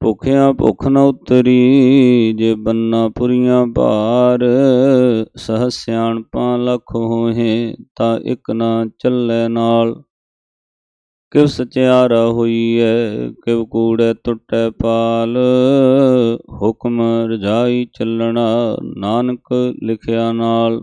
ਭੁਖਿਆ ਭੁਖ ਨ ਉਤਰੀ, ਜੇ ਬੰਨਾ ਪੁਰੀਆਂ ਭਾਰ, ਸਹ ਸਿਆਣਪਾਂ ਲਖ ਹੋਏ ਤਾਂ ਇੱਕ ਨਾ ਚੱਲੈ ਨਾਲ। ਕਿਵ ਸਚਿਆਰਾ ਹੋਈਐ, ਕਿਵ ਕੂੜੈ ਟੁੱਟੈ ਪਾਲ। ਹੁਕਮ ਰਜਾਈ ਚੱਲਣਾ, ਨਾਨਕ ਲਿਖਿਆ ਨਾਲ।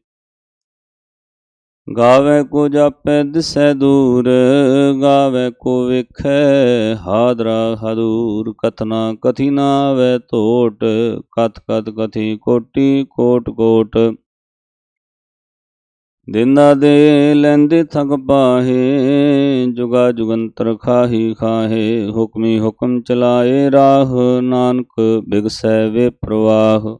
ਗਾਵੇ ਕੋ ਜਾਪੈ ਦਿਸੈ ਦੂਰ, ਗਾਵੇ ਕੋ ਵੇਖੈ ਹਾਦਰਾ ਹਦੂਰ। ਕਥਨਾ ਕਥੀ ਨਾ ਆਵੇ ਧੋਟ, ਕਥ ਕਥ ਕਥੀ ਕੋਟੀ ਕੋਟ ਕੋਟ। ਦਿੰਦਾ ਦੇ ਲੈਂਦੇ ਥਗ ਪਾਹੇ, ਜੁਗਾ ਜੁਗੰਤਰ ਖਾਹੀ ਖਾਹੇ, ਹੁਕਮੀ ਹੁਕਮ ਚਲਾਏ ਰਾਹ। ਨਾਨਕ ਬਿਗਸੈ ਵੇ ਪ੍ਰਵਾਹ।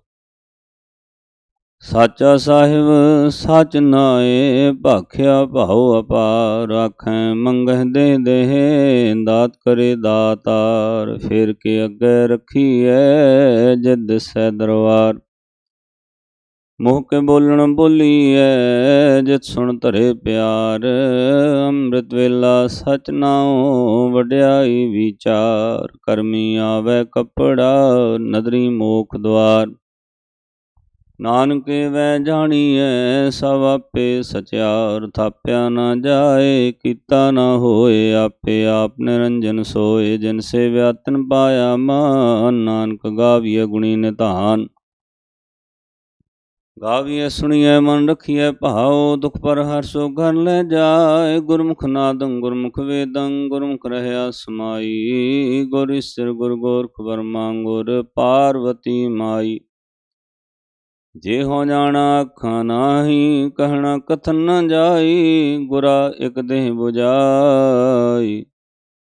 ਸਾਚਾ ਸਾਹਿਬ, ਸਚ ਨਾਏ, ਭਾਖਿਆ ਭਾਉ ਅਪਾਰ, ਆਖੈ ਮੰਗਹਿ ਦੇ ਦੇ ਦਾਤ ਕਰੇ ਦਾਤਾਰ, ਫਿਰ ਕੇ ਅੱਗੇ ਰਖੀਐ ਜਿਦ ਸੈ ਦਰਬਾਰ। ਮੋਹ ਕੇ ਬੋਲਣ ਬੋਲੀਐ, ਜਿਤ ਸੁਣ ਧਰੇ ਪਿਆਰ, ਅੰਮ੍ਰਿਤ ਵੇਲਾ ਸਚ ਨਾਉ, ਵਡਿਆਈ ਵਿਚਾਰ, ਕਰਮੀ ਆਵੇ ਕਪੜਾ, ਨਦਰੀ ਮੋਖ ਦਵਾਰ। ਨਾਨਕੇ ਵੈ ਜਾਣੀਐ, ਸਭ ਆਪੇ ਸਚਿਆਰ ਥਾਪਿਆ ਨਾ ਜਾਏ, ਕੀਤਾ ਨਾ ਹੋਏ, ਆਪੇ ਆਪ ਨਿਰੰਜਨ ਸੋਏ, ਜਿਨ ਸੇਵਿਆ ਤਨ ਪਾਇਆ ਮਾਨ, ਨਾਨਕ ਗਾਵੀਐ ਗੁਣੀ ਨਿਧਾਨ। ਗਾਵੀਐ, ਸੁਣੀਐ, ਮਨ ਰਖੀਐ, ਭਾਉ, ਦੁਖ ਪਰ ਹਰ ਸੋ ਘਰ ਲੈ ਜਾਏ, ਗੁਰਮੁਖ ਨਾਦੰ ਗੁਰਮੁਖ ਵੇਦੰ, ਗੁਰਮੁਖ ਰਹਿਆ ਸਮਾਈ, ਗੁਰ ਈਸਰ ਗੁਰ ਗੋਰਖ ਵਰਮਾ, ਗੁਰ ਪਾਰਵਤੀ ਮਾਈ। ਜੇ ਹੋ ਜਾਣਾ ਅੱਖਾਂ ਨਾਹੀ, ਕਹਿਣਾ ਕਥਨ ਨਾ ਜਾਈ, ਗੁਰਾ ਇਕ ਦੇਹ 부ਜਾਈ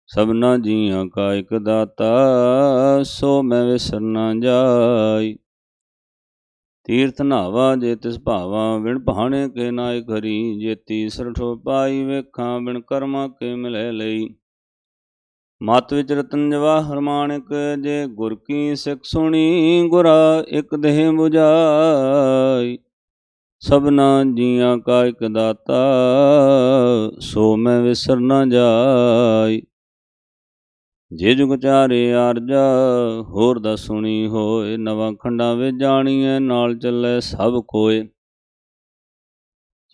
ਸਭਨਾ ਜੀਆਂ ਕਾ ਇਕ ਦਾਤਾ, ਸੋ ਮੈਂ ਵਿਸਰ ਨ ਜਾਈ। ਤੀਰਥ ਨਾਵਾ ਜੇ ਤਿਸ ਭਾਵਾ ਵਿਣ ਭਾਣੇ ਕੇ ਨਾਇ ਘਰੀ। ਜੇਤੀ ਤੀਸਰ ਪਾਈ ਵੇਖਾਂ, ਬਿਨ ਕਰਮਾ ਕੇ ਮਿਲੇ ਲਈ। ਮਤ ਵਿੱਚ ਰਤਨ ਜਵਾਹਰ ਮਾਣਕ ਜੇ ਗੁਰ ਕੀ ਸਿੱਖ ਸੁਣੀ, ਗੁਰਾ ਇਕ ਦੇਹ 부ਜਾਈ ਸਭਨਾ ਜੀਆਂ ਕਾ ਇਕ ਦਾਤਾ, ਸੋ ਮੈਂ ਵਿਸਰ ਨਾ ਜਾਈ। ਜੇ ਜੁਗ ਚਾਰੇ ਆਰਜਾ, ਹੋਰ ਦਾ ਸੁਣੀ ਹੋਏ, ਨਵਾਂ ਖੰਡਾ ਵੇ ਜਾਣੀਐ, ਨਾਲ ਚੱਲੇ ਸਭ ਕੋਏ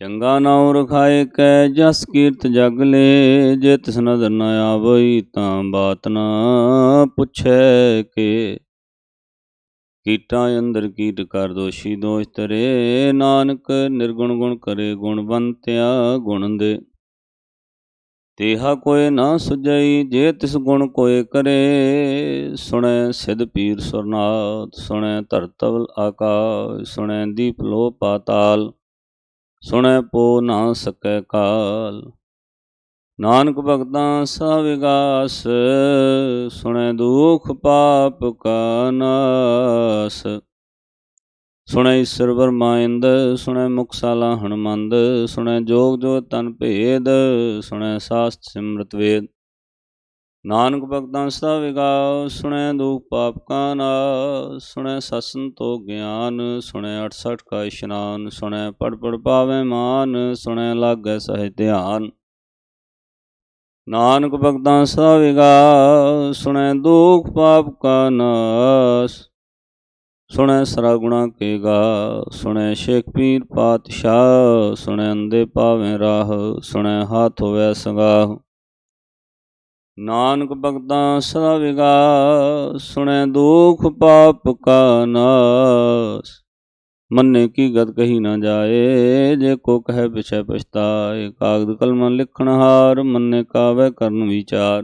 ਚੰਗਾ ਨਾਉ ਰਖਾਏ ਕੈ ਜਸ ਕੀਰਤ ਜਗ ਲੇ, ਜੇ ਤਿਸ ਨਦਰ ਨ ਆਵਈ ਤਾਂ ਬਾਤ ਨਾ ਪੁੱਛੈ ਕੇ। ਕੀਟਾਂ ਅੰਦਰ ਕੀਟ ਕਰ ਦੋਸ਼ੀ ਦੋਸ਼ ਤਰੇ ਨਾਨਕ ਨਿਰਗੁਣ ਗੁਣ ਕਰੇ ਗੁਣਵੰਤਿਆ ਗੁਣ ਦੇ। ਤੇਹਾ ਕੋਏ ਨਾ ਸੁਜਈ ਜੇ ਤਿਸ ਗੁਣ ਕੋਏ ਕਰੇ, ਸੁਣੈ ਸਿਧ ਪੀਰ ਸੁਰਨਾਥ, ਸੁਣੈ ਧਰਤਵ ਆਕਾਸ਼, ਸੁਣੈ ਦੀਪ ਲੋ ਪਾਤਾਲ। ਸੁਣੈ ਪੋ ਨਾ ਸਕੈ ਕਾਲ। ਨਾਨਕ ਭਗਤਾਂ ਸਾ ਵਿਗਾਸ, ਸੁਣੈ ਦੁਖ ਪਾਪ ਕਾ ਨਾਸ। ਸੁਣੈ ਈਸ਼ਰ ਵਰਮਾਇੰਦ ਸੁਣੈ ਮੁਕਸਾਲਾ ਹਣਮੰਦ ਸੁਣੈ ਜੋਗ ਜੋ ਤਨ ਭੇਦ, ਸੁਣੈ ਸਾਸਤ ਸਿਮਰਤ ਵੇਦ। ਨਾਨਕ ਭਗਤਾਂ ਸਦਾ ਵਿਗਾਉ ਸੁਣੈ ਦੁਖ ਪਾਪ ਕਾ ਨਾਸ, ਸੁਣੈ ਸਸਨ ਤੋ ਗਿਆਨ, ਸੁਣੈ 68 ਕਾ ਇਸ਼ਨਾਨ, ਸੁਣੈ ਪੜ ਪੜ ਪਾਵੇ ਮਾਨ, ਸੁਣੈ ਲਾਗੈ ਸਹਿ ਧਿਆਨ। ਨਾਨਕ ਭਗਤਾਂ ਸਦਾ ਵਿਗਾਉ ਸੁਣੈ ਦੁਖ ਪਾਪ ਕਾ ਨਾਸ, ਸੁਣੈ ਸਰਾ ਗੁਣਾ ਕੇ ਗਾ, ਸੁਣੈ ਸ਼ੇਖ ਪੀਰ ਪਾਤਸ਼ਾਹ, ਸੁਣੈ ਅੰਦੇ ਪਾਵੇਂ ਰਾਹ, ਸੁਣੈ ਹਾਥ ਹੋਵੈ ਸੰਗਾਹ। ਨਾਨਕ ਭਗਤਾਂ ਸਦਾ ਵਿਗਾ ਸੁਣੈ ਦੁਖ ਪਾਪ ਕਾ ਨਾਸ। ਮੰਨੇ ਕੀ ਗਤ ਕਹੀ ਨਾ ਜਾਏ, ਜੇ ਕੋ ਕਹੈ ਪਿਛੈ ਪਛਤਾਏ। ਕਾਗਦ ਕਲਮ ਲਿਖਣ ਹਾਰ, ਮੰਨੇ ਕਾਵੇ ਕਰਨ ਵਿਚਾਰ।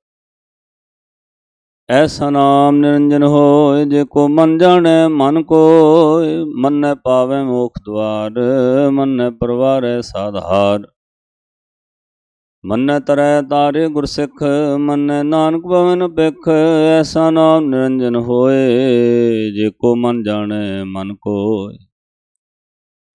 ਐਸਾ ਨਾਮ ਨਿਰੰਜਨ ਹੋਏ, ਜੇ ਕੋ ਮਨ ਜਾਣੈ ਮਨ ਕੋਇ, ਮੰਨੈ ਪਾਵੈ ਮੋਖ ਦਵਾਰ ਮੰਨੈ ਪਰਵਾਰੈ ਸਾਧਾਰ ਮੰਨੈ ਤਰੈ ਤਾਰੇ ਗੁਰ ਸਿੱਖ, ਮੰਨੈ ਨਾਨਕ ਭਵਨ ਬਿਖ ਐਸਾ ਨਾਮ ਨਿਰੰਜਨ ਹੋਏ, ਜੇ ਕੋ ਮਨ ਜਾਣੈ ਮਨ ਕੋਇ।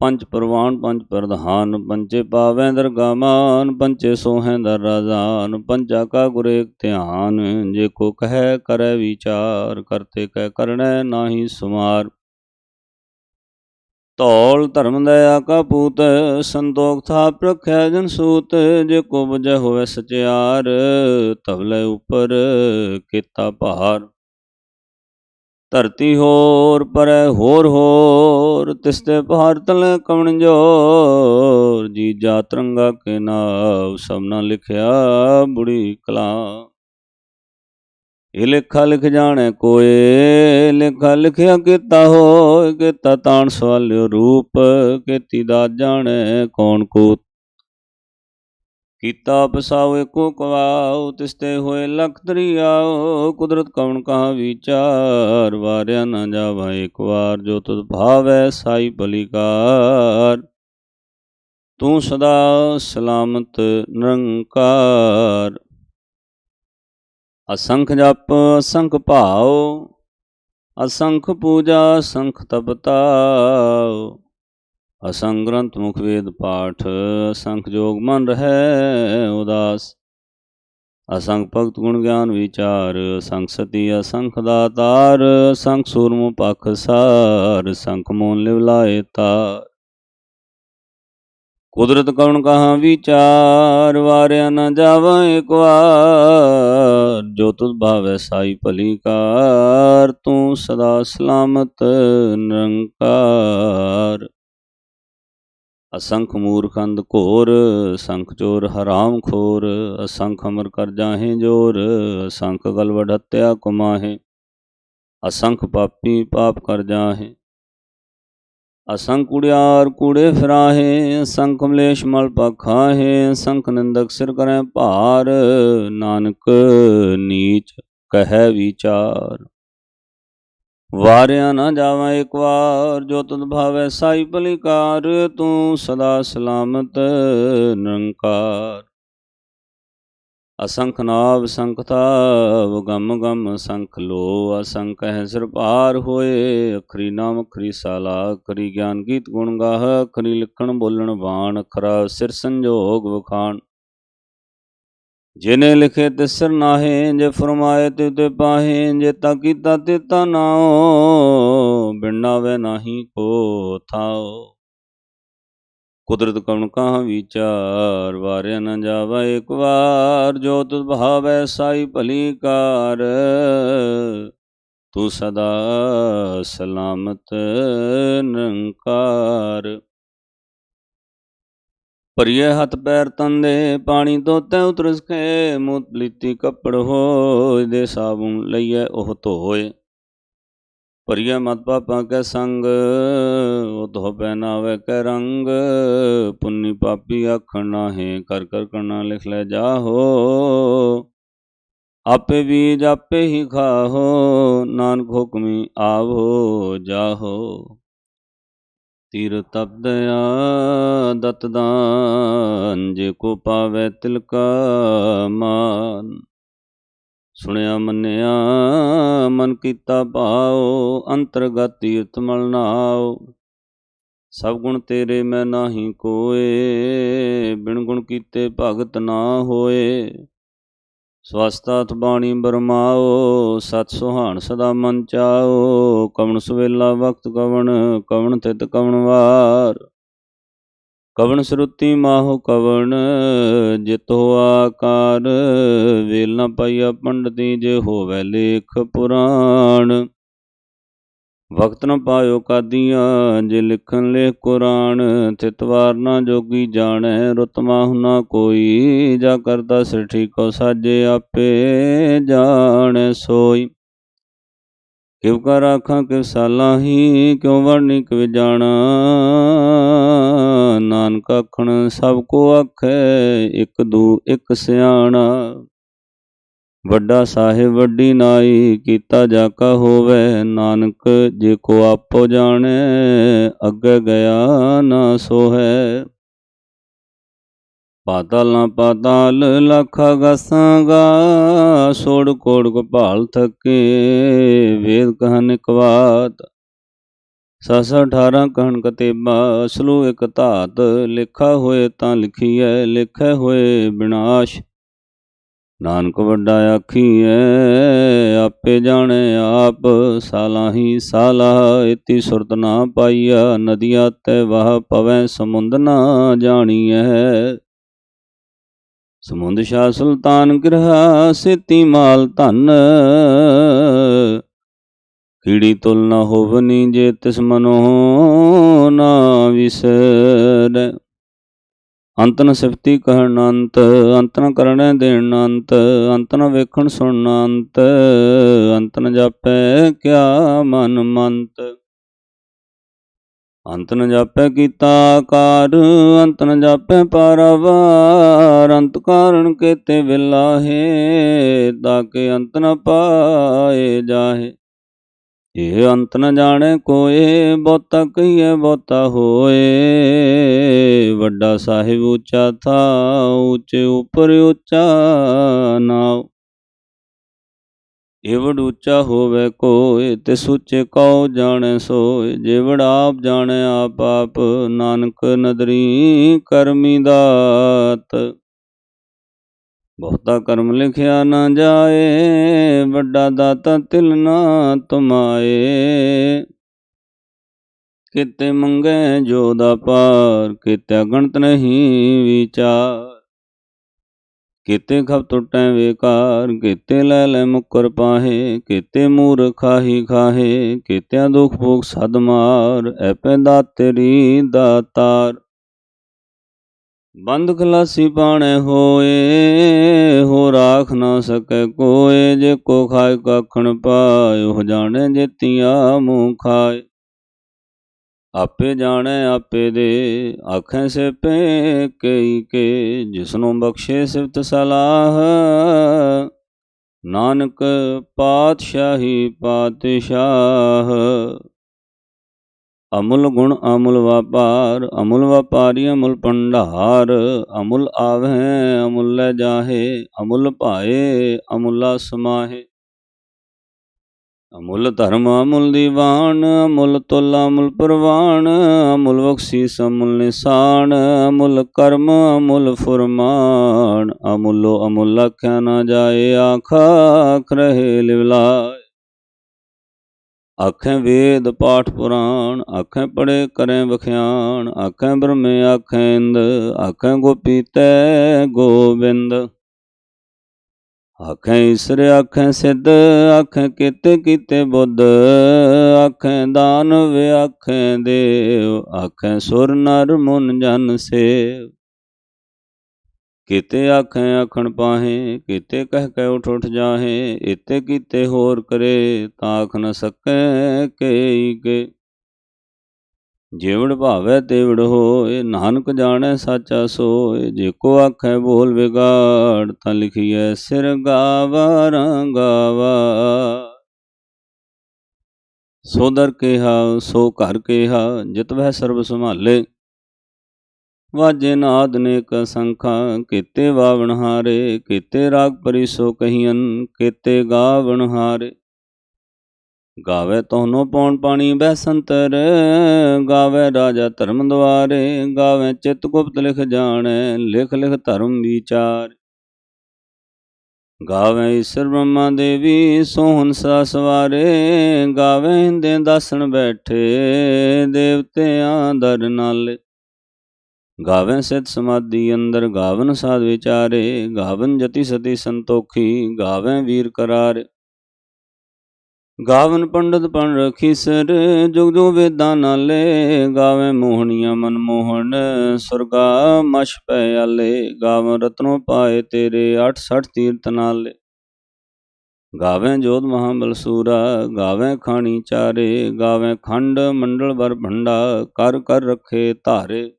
ਪੰਜ ਪ੍ਰਵਾਨ, ਪੰਜ ਪ੍ਰਧਾਨ ਪੰਚੇ ਪਾਵੈ ਦਰਗਾਮਾਨ ਪੰਚੇ ਸੋਹੈ ਦਰ ਰਾਜ਼ਾਨ ਪੰਚਾ ਕਾ ਗੁਰ ਏਕ ਧਿਆਨ, ਜੇ ਕੋ ਕਹੈ ਕਰੈ ਵਿਚਾਰ ਕਰਤੇ ਕਹਿ ਕਰਣੈ ਨਾਹੀ ਸੁਮਾਰ। ਧੌਲ ਧਰਮ ਦਇਆ ਕਾ ਪੂਤ, ਸੰਤੋਖ ਥਾ ਪ੍ਰਖਿਆ ਜਨ ਸੂਤ, ਜੇ ਕੋ ਬਜੈ ਹੋਵੇ ਸਚਿਆਰ, ਤਵਲੇ ਉਪਰ ਕੀਤਾ ਭਾਰ। ਧਰਤੀ ਹੋਰ ਪਰੈ ਹੋਰ ਹੋਰ ਤਿਸਤੇ ਪਹਾੜ ਤਲੇ ਕਵਣ ਜੋਰ, ਜੀ ਜਾ ਤਰੰਗਾ ਕੇ ਨਾਵ ਸਭਨਾ ਲਿਖਿਆ ਬੁੜੀ ਕਲਾ ਇਹ ਲਿਖਾ ਲਿਖ ਜਾਣੈ ਕੋਏ, ਲਿਖਾ ਲਿਖਿਆ ਕੀਤਾ ਹੋਏ, ਕੀਤਾ ਤਾਣ ਸਵਾਲਿਓ ਰੂਪ ਕੀਤੀ ਦਾ ਜਾਣੈ ਕੌਣ ਕੋ ਕੀਤਾ ਪਸਾਉ ਏਕੋ ਕਵਾਉ ਤਿਸਤੇ ਹੋਏ ਲਖ ਦਰਿਆਉ ਕੁਦਰਤ ਕਵਣ ਕਹਾ ਵਿਚਾਰ, ਵਾਰਿਆ ਨਾ ਜਾਵਾ ਇੱਕ ਵਾਰ, ਜੋ ਤੁਧ ਭਾਵੈ ਸਾਈ ਬਲਿਕਾਰ। ਤੂੰ ਸਦਾ ਸਲਾਮਤ ਨਿਰੰਕਾਰ। ਅਸੰਖ ਜਪ, ਅਸੰਖ ਭਾਉ, ਅਸੰਖ ਪੂਜਾ, ਅਸੰਖ ਤਪਤਾ ਅਸੰਗ ਗ੍ਰੰਥ ਮੁਖ ਵੇਦ ਪਾਠ, ਅਸੰਖ ਜੋਗ ਮਨ ਰਹੈ ਉਦਾਸ। ਅਸੰਖ ਭਗਤ ਗੁਣ ਗਿਆਨ ਵਿਚਾਰ ਸੰਖ ਸਤੀ ਅਸੰਖ ਦਾਤਾਰ ਸੰਖ ਸੂਰਮ ਪਖ ਸਾਰ ਸੰਖ ਮੋਨ ਲਿਵ ਲਾਏ ਤਾਰ। ਕੁਦਰਤ ਕਵਣ ਕਹਾ ਵਿਚਾਰ, ਵਾਰਿਆ ਨਾ ਜਾਵਾ ਇੱਕ ਵਾਰ। ਜੋ ਤੁਧ ਭਾਵੈ ਸਾਈ ਭਲੀ ਕਾਰ, ਤੂੰ ਸਦਾ ਸਲਾਮਤ ਨਿਰੰਕਾਰ। ਅਸੰਖ ਮੂਰਖੰਦ ਘੋਰ ਸੰਖ ਚੋਰ ਹਰਾਮ ਖੋਰ, ਅਸੰਖ ਅਮਰ ਕਰ ਜਾਹੇ ਜੋਰ, ਅਸੰਖ ਗਲਵੜ ਹੱਤਿਆ ਕੁਮਾਹੇ, ਅਸੰਖ ਪਾਪੀ ਪਾਪ ਕਰ ਜਾਹੇ। ਅਸੰਖ ਕੁੜਿਆਰ ਕੂੜੇ ਫਿਰਾਹੇ, ਅਸੰਖ ਮਲੇਸ਼ ਮਲ ਪਖਾਹੇ, ਅਸੰਖ ਨਿੰਦਕ ਸਿਰ ਕਰੈ ਭਾਰ, ਨਾਨਕ ਨੀਚ ਕਹੈ ਵਿਚਾਰ। ਵਾਰਿਆ ਨਾ ਜਾਵਾਂ ਇੱਕ ਵਾਰ, ਜੋ ਤੁਧ ਭਾਵੈ ਸਾਈ ਭਲਿਕਾਰ, ਤੂੰ ਸਦਾ ਸਲਾਮਤ ਨਿਰੰਕਾਰ। ਅਸੰਖ ਨਾਵ ਸੰਖਤਾਵ ਗਮ ਗਮ ਸੰਖ ਲੋ। ਅਸੰਖ ਹੈ ਸਿਰ ਪਾਰ ਹੋਏ, ਅਖਰੀ ਨਾਮ ਅਖਰੀ ਸਾਲਾ। ਅਖਰੀ ਗਿਆਨ ਗੀਤ ਗੁਣ ਗਾਹ, ਅਖਰੀ ਲਿਖਣ ਬੋਲਣ ਬਾਣ ਅਖਰਾ ਸਿਰ ਸੰਜੋਗ ਵਖਾਣ। ਜਿਨੇ ਲਿਖੇ ਤੇ ਸਿਰ ਨਾਹੇ ਜੇ ਫਰਮਾਏ ਤੇ ਤੇ ਪਾਹੇ, ਜੇ ਤਾ ਕੀਤਾ ਤੇ ਤਾ ਨਾਓ ਬਿਨਾਵੇ ਨਾਹੀ ਕੋ ਥਾਓ। ਕੁਦਰਤ ਕਵਣ ਕਹਾ ਵਿਚਾਰ, ਵਾਰਿਆ ਨ ਜਾਵਾ ਇੱਕ ਵਾਰ, ਜੋ ਤੁਧ ਭਾਵੈ ਸਾਈ ਭਲੀ ਕਾਰ। ਤੂੰ ਸਦਾ ਸਲਾਮਤ ਨਿਰੰਕਾਰ। ਭਰੀਏ ਹੱਥ ਪੈਰ ਤੰਦੇ, ਪਾਣੀ ਧੋਤੇ ਉਤਰਸ ਕੇ, ਮੂਤ ਪਲੀਤੀ ਕੱਪੜ ਹੋਏ, ਦੇ ਸਾਬੂਨ ਲਈਏ ਉਹ ਧੋਏ। ਭਰੀਆ ਮਤ ਪਾਪਾਂ ਕੈ ਸੰਗ, ਉਹ ਉਤੋ ਪਹਿਨਾਵੇ ਕੈ ਰੰਗ। ਪੁੰਨੀ ਪਾਪੀ ਆਖਣ ਨਾਹੀਂ, ਕਰ ਕਰ ਕਰਨਾ ਲਿਖ ਲੈ ਜਾਹੋ। ਆਪੇ ਬੀਜ ਆਪੇ ਹੀ ਖਾਹੋ, ਨਾਨਕ ਹੁਕਮੀ ਆਵੋ, ਜਾਹੋ। ਤੀਰ ਤਪ ਦਇਆ ਦਤ ਦਾਨ, ਜੇ ਕੋ ਪਾਵੇ ਤਿਲਕਾ ਮਾਨ। ਸੁਣਿਆ ਮੰਨਿਆ, ਮਨ ਕੀਤਾ ਭਾਉ, ਅੰਤਰਗਤ ਤੀਰਥ ਮਲ ਨਾਉ। ਸਭ ਗੁਣ ਤੇਰੇ ਮੈਂ ਨਾਹੀ ਕੋਏ, ਬਿਨ ਗੁਣ ਕੀਤੇ ਭਗਤ ਨਾ ਹੋਏ। ਸਵਸਤਾਤ ਬਾਣੀ ਬਰਮਾਓ, ਸਤ ਸੁਹਾਣ ਸਦਾ ਮਨ ਚਾਓ, ਕਵਣ ਸੁਵੇਲਾ ਵਕਤ ਕਵਣ ਕਵਣ ਤਿਤ ਕਵਣ ਵਾਰ। ਕਵਣ ਸਰੁਤੀ ਮਾਹੋ ਕਵਣ, ਜਿਤੋ ਆਕਾਰ, ਵੇਲ ਨ ਪਾਈਆ ਪੰਡਤੀ ਜੇ ਹੋਵੇ ਲੇਖ ਪੁਰਾਣ। ਵਕਤ ਨ ਪਾਇਓ ਕਾਦੀਆਂ, ਜੇ ਲਿਖਣ ਲੇ ਕੁਰਾਨ ਤਿਤਵਾਰ ਨਾ ਜੋਗੀ ਜਾਣੈ, ਰੁਤ ਮਾਹੁ ਨਾ ਕੋਈ, ਜਾ ਕਰਦਾ ਸਿਰ ਠੀਕੋ ਸਾਜੇ ਆਪੇ ਜਾਣੈ ਸੋਈ। ਕਿਵ ਕਰ ਆਖਾਂ ਕਿਵ ਸਾਲਾਹੀ ਕਿਉ ਵਰਨੀ ਕਿਵ ਜਾਣਾ ਨਾਨਕ ਆਖਣ ਸਭ ਕੋ ਆਖੈ, ਇੱਕ ਦੂ ਇੱਕ ਸਿਆਣਾ। ਵੱਡਾ ਸਾਹਿਬ ਵੱਡੀ ਨਾਈ, ਕੀਤਾ ਜਾ ਕਾ ਹੋਵੇ ਨਾਨਕ, ਜੇ ਕੋ ਆਪੋ ਜਾਣੈ, ਅੱਗੇ ਗਿਆ ਨਾ ਸੋਹੈ। ਪਾਤਾਲ ਨਾ ਪਾਤਾਲ, ਲਖਾ ਗਸਾਂਗਾ ਸੋੜ ਕੋੜ ਗੋਪਾਲ ਥਕੇ, ਵੇਦ ਕਹਨ ਇਕਵਾਤ ਸਸ 18 ਕਹਿਣ ਕਤੇਬਾ ਅਸਲੂ ਇਕ ਧਾਤ, ਲਿਖਾ ਹੋਏ ਤਾਂ ਲਿਖੀਐ, ਲਿਖੇ ਹੋਏ ਵਿਨਾਸ਼ ਨਾਨਕ ਵੱਡਾ ਆਖੀਐ ਆਪੇ ਜਾਣੇ ਆਪ ਸਾਲਾਹੀ ਸਾਲਾ ਇਤੀ ਸੁਰਤ ਨਾ ਪਾਈਆ ਨਦੀਆਂ ਤੇ ਵਾਹ ਪਵੈ, ਸਮੁੰਦ ਨਾ ਜਾਣੀਐ। ਸਮੁੰਦ ਸ਼ਾਹ ਸੁਲਤਾਨ ਗ੍ਰਹਾ, ਸੇਤੀ ਮਾਲ ਧਨ। ਕੀੜੀ ਤੁਲ ਨਾ ਹੋਵਨੀ ਜੇ ਤਿਸ ਮਨੋ ਨਾ ਵਿਸਰੈ। ਅੰਤ ਨ ਸਿਫਤੀ ਕਹਿਣ ਅੰਤ ਅੰਤ ਨ ਕਰਣੈ ਦੇਣ ਅੰਤ ਅੰਤ ਨ ਵੇਖਣ ਸੁਣ ਅੰਤ ਅੰਤ ਨ ਜਾਪੈ ਕਿਆ ਮਨ ਮੰਤ। ਅੰਤ ਨ ਜਾਪੈ ਕੀਤਾ ਆਕਾਰ, ਅੰਤ ਨ ਜਾਪੈ ਪਾਰਵਾਰ, ਅੰਤ ਕਾਰਣ ਕੇਤੇ ਵਿਲਾਹੇ ਤਾਕੇ ਅੰਤ ਨ ਪਾਏ ਜਾਹੇ। ਇਹ ਅੰਤ ਨ ਜਾਣੇ ਕੋਏ, ਬਹੁਤਾ ਕਹੀਏ ਬਹੁਤਾ ਹੋਏ। ਵੱਡਾ ਸਾਹਿਬ ਉੱਚਾ ਥਾ ਉੱਚੇ ਉਪਰ ਉੱਚਾ ਨਾਉ। ਏਵੜ ਉੱਚਾ ਹੋਵੇ ਕੋਏ, ਤੇ ਸੁੱਚੇ ਕਉ ਜਾਣੇ ਸੋਏ। ਜੇਵੜ ਆਪ ਜਾਣੇ, ਆਪ ਆਪ ਨਾਨਕ ਨਦਰੀ ਕਰਮੀ ਦਾਤ। ਬਹੁਤਾ ਕਰਮ ਲਿਖਿਆ ਨਾ ਜਾਏ, ਵੱਡਾ ਦਾਤਾ ਤਿਲ ਨਾ ਤੁਮਾਏ। ਕਿਤੇ ਮੰਗੇ ਜੋ ਦਾ ਪਾਰ ਕਿਤੇ ਗਣਤ ਨਹੀਂ ਵਿਚਾਰ। ਕਿਤੇ ਖਪ ਟੁੱਟੈ ਵੇਕਾਰ, ਕਿਤੇ ਲੈ ਲੈ ਮੁਕਰ ਪਾਹੇ, ਕਿਤੇ ਮੂਰ ਖਾਹੀ ਖਾਹੇ ਕਿਤੇ ਦੁਖ ਭੋਗ ਸਦ ਮਾਰ, ਐ ਪੈਦਾ ਤੇਰੀ ਦਾਤਾਰ। ਬੰਦ ਖਲਾਸੀ ਪਾਣੇ ਹੋਏ ਹੋ ਰਾਖ ਨਾ ਸਕੈ ਕੋਏ, ਜੇ ਕੋ ਖਾਇ ਕਖਣ ਪਾਇ ਹੋ ਜਾਣੇ ਜੇਤੀਆਂ ਮੂੰਹ ਖਾਏ। ਆਪੇ ਜਾਣੈ ਆਪੇ ਦੇ, ਆਖੈ ਸੇ ਪੇ ਕਈ ਕੇ, ਜਿਸਨੂੰ ਬਖਸ਼ੇ ਸਿਫਤ ਸਲਾਹ। ਨਾਨਕ ਪਾਤਸ਼ਾਹੀ ਪਾਤਸ਼ਾਹ। ਅਮੁਲ ਗੁਣ ਅਮੁਲ ਵਪਾਰ, ਅਮੁਲ ਵਪਾਰੀ ਅਮੁਲ ਭੰਡਾਰ, ਅਮੁਲ ਆਵਹਿ ਅਮੁਲ ਲੈ ਜਾਹੇ, ਅਮੁਲ ਭਾਏ, ਅਮੁਲਾ ਸਮਾਹੇ। ਅਮੁੱਲ ਧਰਮ ਅਮੁੱਲ ਦੀਵਾਨ ਅਮੁੱਲ ਤੁਲ ਅਮੁੱਲ ਪ੍ਰਵਾਨ ਅਮੁੱਲ ਬਖਸ਼ੀਸ ਅਮੁੱਲ ਨਿਸ਼ਾਨ ਅਮੁੱਲ ਕਰਮ ਅਮੁੱਲ ਫੁਰਮਾਨ। ਅਮੁੱਲੋ ਅਮੁੱਲ ਆਖਿਆ ਨਾ ਜਾਏ, ਆਖ ਆਖ ਰਹੇ ਲਿਵਲਾ ਆਖੇ ਵੇਦ ਪਾਠ ਪੁਰਾਣ, ਆਖੇ ਪੜੇ ਕਰੇ ਵਖਿਆਣ, ਆਖੇ ਬ੍ਰਹਮੇ ਆਖੇ ਇੰਦ, ਆਖੇ ਗੋਪੀ ਤੈ ਗੋਬਿੰਦ। ਆਖੇ ਈਸਰ, ਆਖੇ ਸਿੱਧ, ਆਖੇ ਕੀਤੇ ਕੀਤੇ ਬੁੱਧ, ਆਖੇ ਦਾਨਵ, ਆਖੇ ਦੇਵ, ਆਖੇ ਸੁਰ ਨਰ ਮੁਨ ਜਨ ਸੇਵ। ਕੀਤੇ ਆਖੈ ਆਖਣ ਪਾਹੇ, ਕੀਤੇ ਕਹਿ ਕੇ ਉਠ ਉਠ ਜਾਹੇ ਇਤੇ ਕੀਤੇ ਹੋਰ ਕਰੇ ਤਾਖ ਨ ਸਕੈ ਕੇਈ ਕੇ। ਜੇਵੜ ਭਾਵੈ ਤੇਵੜ ਹੋਏ, ਨਾਨਕ ਜਾਣੈ ਸਾਚਾ ਸੋਏ, ਜੇ ਕੋ ਆਖੈ ਬੋਲ ਵਿਗਾੜ, ਤਾਂ ਲਿਖੀਐ ਸਿਰ ਗਾਵਾ ਰੰਗਾਵਾ ਸੋ ਦਰ ਕਿਹਾ, ਸੋ ਘਰ ਕਿਹਾ, ਜਿਤ ਵਹਿ ਸਰਬ ਸੰਭਾਲੇ। ਵਾਜੇ ਨਾਦ ਨੇਕ ਸੰਖਾ, ਕੀਤੇ ਵਾਵਣ ਹਾਰੇ, ਕੀਤੇ ਰਾਗ ਪਰਿਸੋ ਕਹੀਨ ਕੀਤੇ ਗਾਵਣ ਹਾਰੇ। ਗਾਵੇ ਤੋਨੋ ਪੌਣ ਪਾਣੀ ਬਹਿ ਸੰਤਰ, ਗਾਵੇ ਰਾਜਾ ਧਰਮ ਦੁਆਰੇ ਗਾਵੇ ਚਿਤ ਗੁਪਤ ਲਿਖ ਜਾਣੈ, ਲਿਖ ਲਿਖ ਧਰਮ ਵਿਚਾਰ। ਗਾਵੇ ਈਸ਼ਰ ਬ੍ਰਹਮਾ ਦੇਵੀ ਸੋਹਣ ਸਾ ਸਵਾਰੇ ਗਾਵੇ ਹਿੰਦੇ ਦਾਸਣ ਬੈਠੇ, ਦੇਵਤਿਆਂ ਦਰ ਨਾਲੇ। ਗਾਵੇਂ ਸਿਤ ਸਮਾਧੀ ਅੰਦਰ ਗਾਵਨ ਸਾਧ ਵਿਚਾਰੇ, ਗਾਵਨ ਜਤੀ ਸਤੀ ਸੰਤੋਖੀ, ਗਾਵੇਂ ਵੀਰ ਕਰਾਰ। ਗਾਵਨ ਪੰਡਤ ਪਣ ਰਖੀ ਸਰ, ਜੁਗ ਜੁਗ ਵੇਦਾਂ ਨਾਲੇ ਗਾਵੇਂ ਮੋਹਣੀਆਂ ਮਨ ਮੋਹਣ, ਸੁਰਗਾ ਮਛ ਪੈ ਆਲੇ, ਗਾਵਨ ਰਤਨੋ ਪਾਏ ਤੇਰੇ 68 ਤੀਰਤ ਨਾਲੇ। ਗਾਵੇਂ ਜੋਤ ਮਹਾਬਲ ਸੂਰਾ, ਗਾਵੇਂ ਖਾਣੀ ਚਾਰੇ, ਗਾਵੇਂ ਖੰਡ ਮੰਡਲ ਵਰ ਭੰਡਾ, ਕਰ ਕਰ ਰਖੇ ਧਾਰੇ।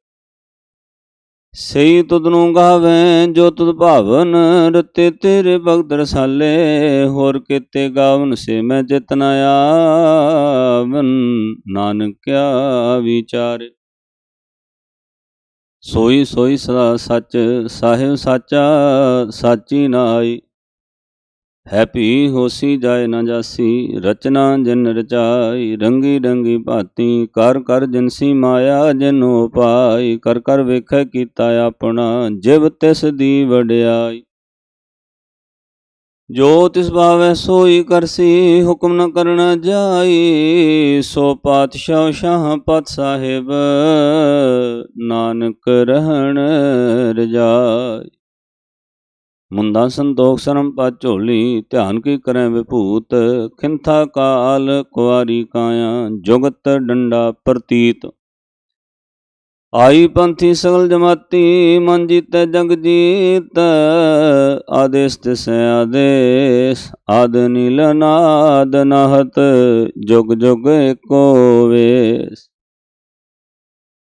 ਸਈ ਤੁਧ ਨੂੰ ਗਾਵੇਂ ਜੋ ਤੁਧ ਭਾਵਨ ਰਤੇ ਤੇਰੇ ਭਗਤ ਰਸਾਲੇ, ਹੋਰ ਕੀਤੇ ਗਾਵਨ ਸੇ ਮੈਂ ਜਿਤਨ ਆਵਨ। ਨਾਨਕਿਆ ਵਿਚਾਰੇ। ਸੋਈ ਸੋਈ ਸਦਾ ਸੱਚ, ਸਾਹਿਬ ਸਾਚਾ, ਸਾਚੀ ਨਾਈ ਹੈ ਭੀ ਹੋਸੀ ਜਾਏ ਨਾ ਜਾਸੀ, ਰਚਨਾ ਜਿਨ ਰਚਾਈ, ਰੰਗੀ ਰੰਗੀ ਭਾਤੀ, ਕਰ ਕਰ ਜਨਸੀ ਮਾਇਆ ਜਨੋ ਪਾਈ, ਕਰ ਕਰ ਵੇਖੈ ਕੀਤਾ ਆਪਣਾ, ਜਿਵ ਤਿਸ ਦੀ ਵਡਿਆਈ। ਜੋ ਤਿਸ ਭਾਵੈ ਸੋਈ ਕਰਸੀ, ਹੁਕਮ ਨ ਕਰਨਾ ਜਾਈ, ਸੋ ਪਾਤਸ਼ਾਹ ਸ਼ਾਹ ਪਤ ਸਾਹਿਬ, ਨਾਨਕ ਰਹਿਣ ਰਜਾਈ। ਮੁੰਦਾ ਸੰਤੋਖ ਸਰਮ ਪਾ ਝੋਲੀ, ਧਿਆਨ ਕੀ ਕਰੈ ਵਿਭੂਤ? ਖਿੰਥਾ ਕਾਲ ਕੁਵਾਰੀ ਕਾਇਆ, ਜੁਗਤ ਡੰਡਾ ਪ੍ਰਤੀਤ। ਆਈ ਪੰਥੀ ਸਗਲ ਜਮਾਤੀ, ਮਨ ਜੀਤੈ ਜਗ ਜੀਤ। ਆਦੇਸ ਤਿਸ ਆਦੇਸ, ਆਦ ਨੀਲ ਨਾਦ ਨਹਤ, ਜੁਗ ਜੁਗ ਏਕੋ ਵੇਸ।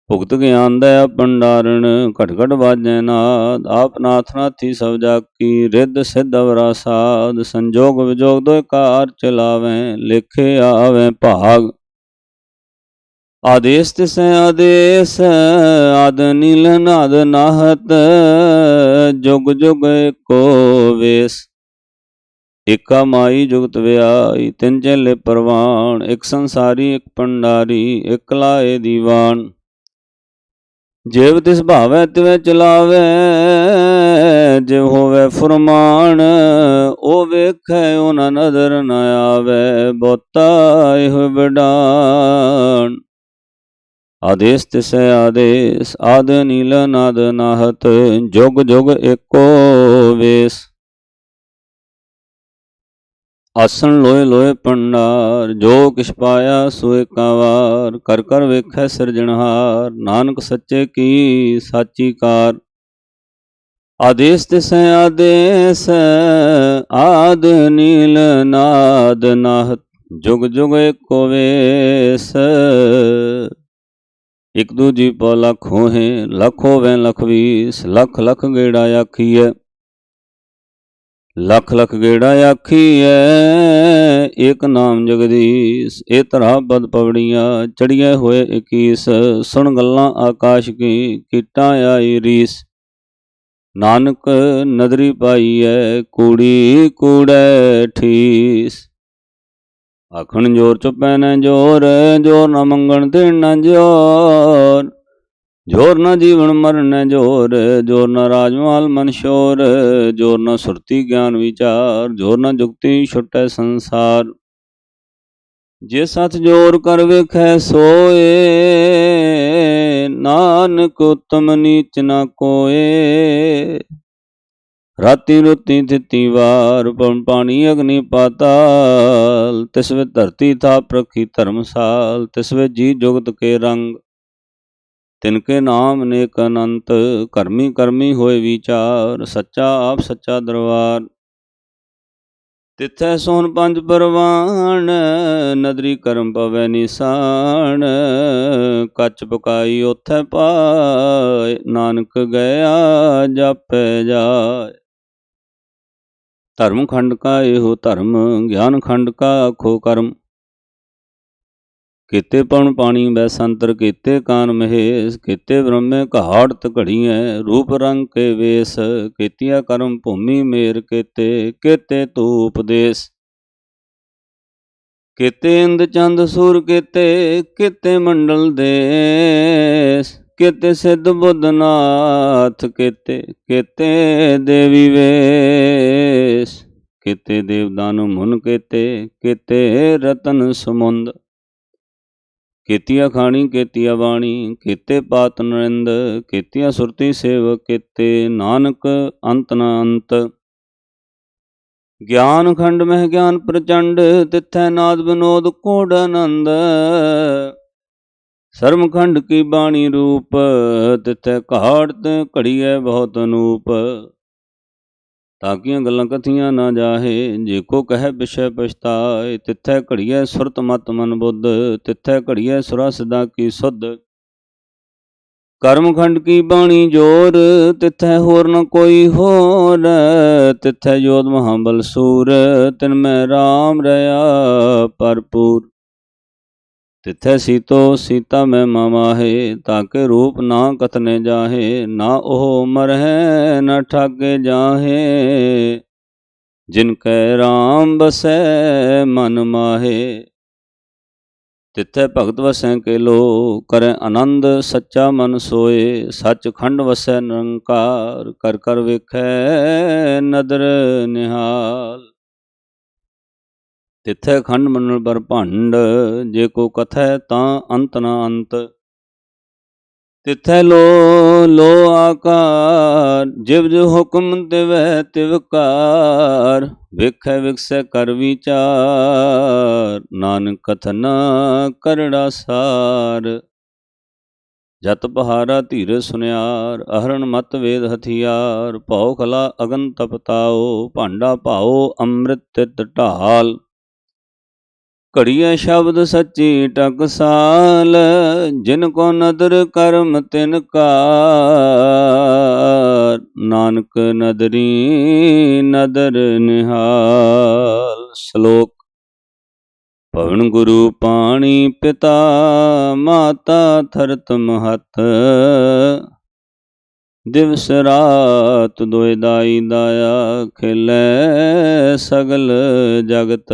ਭੁਗਤ ਗਿਆਨ ਦਾ ਭੰਡਾਰਣ ਘਟ ਘਟ ਵਾਜੈ ਨਾਦ, ਆਪ ਨਾਥ ਨਾਥੀ ਸਭ ਜਾਕੀ ਰਿੱਧ ਸਿੱਧ ਅਵਰਾ ਸਾਧ, ਸੰਜੋਗ ਵਿਜੋਗ ਦੋਇ ਕਾਰ ਚਲਾਵੇਂ, ਲਿਖੇ ਆਵੇਂ ਭਾਗ। ਆਦੇਸ ਤਿਸ ਆਦੇਸ, ਆਦ ਨੀਲ ਨਾਦ ਨਾਹਤ, ਜੁਗ ਜੁਗ ਏਕੋ ਵੇਸ। ਇਕਾ ਮਾਈ ਜੁਗਤ ਵਿਆਈ, ਤਿੰਨ ਚੇਲੇ ਪਰਵਾਨ, ਇੱਕ ਸੰਸਾਰੀ, ਇੱਕ ਪੰਡਾਰੀ ਇਕ ਲਾਏ ਦੀਵਾਨ। ਜਿਵ ਤਿਸ ਭਾਵੈ ਤਿਵੈ ਚਲਾਵੇ ਜਿਵ ਹੋਵੇ ਫਰਮਾਨ, ਉਹ ਵੇਖੈ ਉਹਨਾਂ ਨਦਰ ਨ ਆਵੇ ਬੋਤਾ ਇਹੋ ਬਿਡਾਨ ਆਦੇਸ ਤਿਸ ਆਦੇਸ, ਆਦ ਨੀਲ ਨਾਦ ਨਾਹਤ, ਜੁਗ ਜੁਗ ਏਕੋ ਵੇਸ। ਆਸਣ ਲੋਏ ਲੋਏ ਪੰਡਾਰ, ਜੋ ਕਿਛ ਪਾਇਆ ਸੋ ਏਕਾ ਕਰ ਕਰ ਵੇਖੈ ਸਿਰਜਣਹਾਰ, ਨਾਨਕ ਸੱਚੇ ਕੀ ਸਾਚੀ ਕਾਰ। ਆਦੇਸ ਤਿਸ ਆਦੇਸ, ਆਦ ਨੀਲ ਨਾਦ ਨਾਹਤ, ਜੁਗ ਜੁਗ ਏਕੋ ਵੇਸ। ਇਕ ਦੂਜੀ ਪੋ ਲਖ ਹੋਏ, ਲਖ ਹੋਵੇ ਲਖ ਵੀਸ, ਲਖ ਲਖ ਗੇੜਾ ਆਖੀਐ। ਲਖ ਲਖ ਗੇੜਾ ਆਖੀਐ, ਏਕ ਨਾਮ ਜਗਦੀਸ਼, ਇਹ ਤਰ੍ਹਾਂ ਬਦ ਪਵੜੀਆਂ ਚੜੀਏ ਹੋਏ 21 ਸੁਣ ਗੱਲਾਂ ਆਕਾਸ਼ ਕੀ, ਕੀਟਾਂ ਆਈ ਰੀਸ। ਨਾਨਕ ਨਦਰੀ ਪਾਈਐ, ਕੂੜੀ ਕੂੜੈ ਠੀਸ। ਆਖਣ ਜੋਰ ਚੁਪੈ ਨ ਜੋਰ ਜੋਰ ਨਾ ਮੰਗਣ ਦੇਣ ਨ ਜੋਰ। ਜੋਰ ਨ ਜੀਵਨ ਮਰਨ ਜੋਰ ਜੋਰ ਨ ਰਾਜਮਾਲ ਮਨ ਸ਼ੋਰ, ਜੋਰ ਨ ਸੁਰਤੀ ਗਿਆਨ ਵਿਚਾਰ, ਜੋਰ ਨ ਜੁਗਤੀ ਛੁਟੈ ਸੰਸਾਰ। ਜੇ ਸਤ ਜੋਰ ਕਰ ਵੇਖੈ ਸੋਏ, ਨਾਨਕ ਉਤਮ ਨੀਚ ਨ ਕੋਏ। ਰਾਤੀ ਰੁਤੀ ਤਿਤੀ ਵਾਰ, ਪਵਨ ਪਾਣੀ ਅਗਨੀ ਪਾਤਾਲ, ਤਿਸ ਵਿੱਚ ਧਰਤੀ ਥਾਪ ਰਖੀ ਧਰਮਸਾਲ, ਤਿਸ ਵਿੱਚ ਜੀ ਜੁਗਤ ਕੇ ਰੰਗ। ਤਿਨ ਕੇ ਨਾਮ ਨੇਕ ਅਨੰਤ, ਕਰਮੀ ਕਰਮੀ ਹੋਏ ਵਿਚਾਰ, ਸੱਚਾ ਆਪ ਸੱਚਾ ਦਰਬਾਰ। ਤਿੱਥੈ ਸੋਨ ਪੰਜ ਪਰਵਾਨ ਨਦਰੀ ਕਰਮ ਪਵੈ ਨਿਸਾਨ ਕੱਚ ਪਕਾਈ ਉਥੈ ਪਾਏ, ਨਾਨਕ ਗਿਆ ਜਾਪੈ ਜਾਏ। ਧਰਮ ਖੰਡ ਕਾ ਇਹੋ ਧਰਮ, ਗਿਆਨ ਖੰਡ ਕਾ ਆਖੋ ਕਰਮ। ਕੀਤੇ ਪਉਣ ਪਾਣੀ ਬੈ ਸੰਤਰ ਕੀਤੇ ਕਾਨ ਮਹੇਸ਼, ਕੀਤੇ ਬ੍ਰਹਮੇ ਘਾੜਤ ਘੜੀਐ, ਰੂਪ ਰੰਗ ਕੇ ਵੇਸ, ਕੀਤਿਆ ਕਰਮ ਭੂਮੀ ਮੇਰ ਕੀਤੇ ਕੀਤੇ ਤੂ ਉਪਦੇਸ਼। ਕੀਤੇ ਇੰਦ ਚੰਦ ਸੂਰ ਕੀਤੇ ਕੀਤੇ ਮੰਡਲ ਦੇਸ, ਕਿਤੇ ਸਿੱਧ ਬੁੱਧ ਨਾਥ ਕੀਤੇ ਕੀਤੇ ਦੇਵੀ ਵੇਸ। ਕਿਤੇ ਦੇਵਦਾਨ ਮੁਨ ਕੀਤੇ, ਕਿਤੇ ਰਤਨ ਸਮੁੰਦ। ਕੀਤੀਆ ਖਾਣੀ, ਕੀਤੀਆ ਬਾਣੀ, ਕੀਤੇ ਪਾਤ ਨਰਿੰਦ, ਕੀਤੀਆ ਸੁਰਤੀ ਸੇਵ ਕੀਤੇ ਨਾਨਕ, ਅੰਤ ਨ ਅੰਤ। ਗਿਆਨ ਖੰਡ ਮਹਿ ਗਿਆਨ ਪ੍ਰਚੰਡ, ਤਿਥੈ ਨਾਦ ਬਿਨੋਦ ਕੋੜ ਆਨੰਦ। ਸਰਮ ਖੰਡ ਕੀ ਬਾਣੀ ਰੂਪ, ਤਿਥੈ ਘਾੜਤ ਘੜੀਐ ਬਹੁਤ ਅਨੂਪ। ਤਾਕੀਆਂ ਗੱਲਾਂ ਕਥੀਆਂ ਨਾ ਜਾਹੇ। ਜੇ ਕੋ ਕਹੈ ਵਿਸ਼ੈ ਪਛਤਾਏ, ਤਿੱਥੈ ਘੜੀਐ ਸੁਰਤ ਮਤ ਮਨ ਬੁੱਧ, ਤਿੱਥੈ ਘੜੀਐ ਸੁਰਾ ਸਦਾ ਕੀ ਸੁਧ। ਕਰਮ ਖੰਡ ਕੀ ਬਾਣੀ ਜੋਰ, ਤਿੱਥੈ ਹੋਰ ਨ ਕੋਈ ਹੋਰ। ਤਿੱਥੈ ਜੋਤ ਮਹਾਬਲ ਸੂਰ, ਤਿਨ ਮੈਂ RAM ਰਹਾ ਭਰਪੂਰ। ਤਿੱਥੈ ਸੀਤੋ, ਸੀਤਾ ਮੈਂ ਮਾਮਾਹੇ ਤਾਕੇ ਰੂਪ ਨਾ ਕਥਨੇ ਜਾਹੇ, ਨਾ ਉਹ ਮਰਹਿ, ਨਾ ਠਾਗੇ ਜਾਹੇ। ਜਿਨ ਕੈ RAM ਬਸੈ ਮਨ ਮਾਹੇ। ਤਿੱਥੈ ਭਗਤ ਵਸੈ ਕੇ ਲੋ ਕਰੈ ਆਨੰਦ ਸੱਚਾ ਮਨ ਸੋਏ। ਸੱਚ ਖੰਡ ਵਸੈ ਨਿਰੰਕਾਰ, ਕਰ ਕਰ ਵੇਖੈ ਨਦਰ ਨਿਹਾਲ। ਤਿੱਥੈ ਖੰਡ ਮੰਡਲ ਬਰ ਭੰਡ, ਜੇ ਕੋ ਕਥੈ ਤਾਂ ਅੰਤ ਨਾ ਅੰਤ। ਤਿੱਥੈ ਲੋ ਲੋ ਆਕਾਰ, ਜਿਵ ਜੋ ਹੁਕਮ ਦਿਵੈ ਤਿਵਕਾਰ ਵਿਖੈ ਵਿਕਸੈ ਕਰ ਵਿਚਾਰ, ਨਾਨਕ ਕਥਨ ਕਰੜਾ ਸਾਰ। ਜਤ ਪਹਾਰਾ ਧੀਰ ਸੁਨਿਆਰ, ਅਹਰਣ ਮਤ ਵੇਦ ਹਥਿਆਰ, ਭਉ ਖਲਾ ਅਗਨ ਤਪਤਾਓ ਭਾਂਡਾ ਭਾਓ ਅੰਮ੍ਰਿਤ ਤਿਤ ਢਾਲ। ਘੜੀਐ ਸ਼ਬਦ ਸੱਚੀ ਟਕਸਾਲ, ਜਿਨ ਕੋ ਨਦਰ ਕਰਮ ਤਿਨ ਕਾਰ। ਨਾਨਕ ਨਦਰੀ ਨਦਰ ਨਿਹਾਲ, ਸ਼ਲੋਕ। ਪਵਨ ਗੁਰੂ ਪਾਣੀ ਪਿਤਾ, ਮਾਤਾ ਥਰਤ ਮਹਤ। ਦਿਵਸ ਰਾਤ ਦੋਇ ਦਾਈ ਦਾਇਆ ਖਿਲੈ ਸਗਲ ਜਗਤ।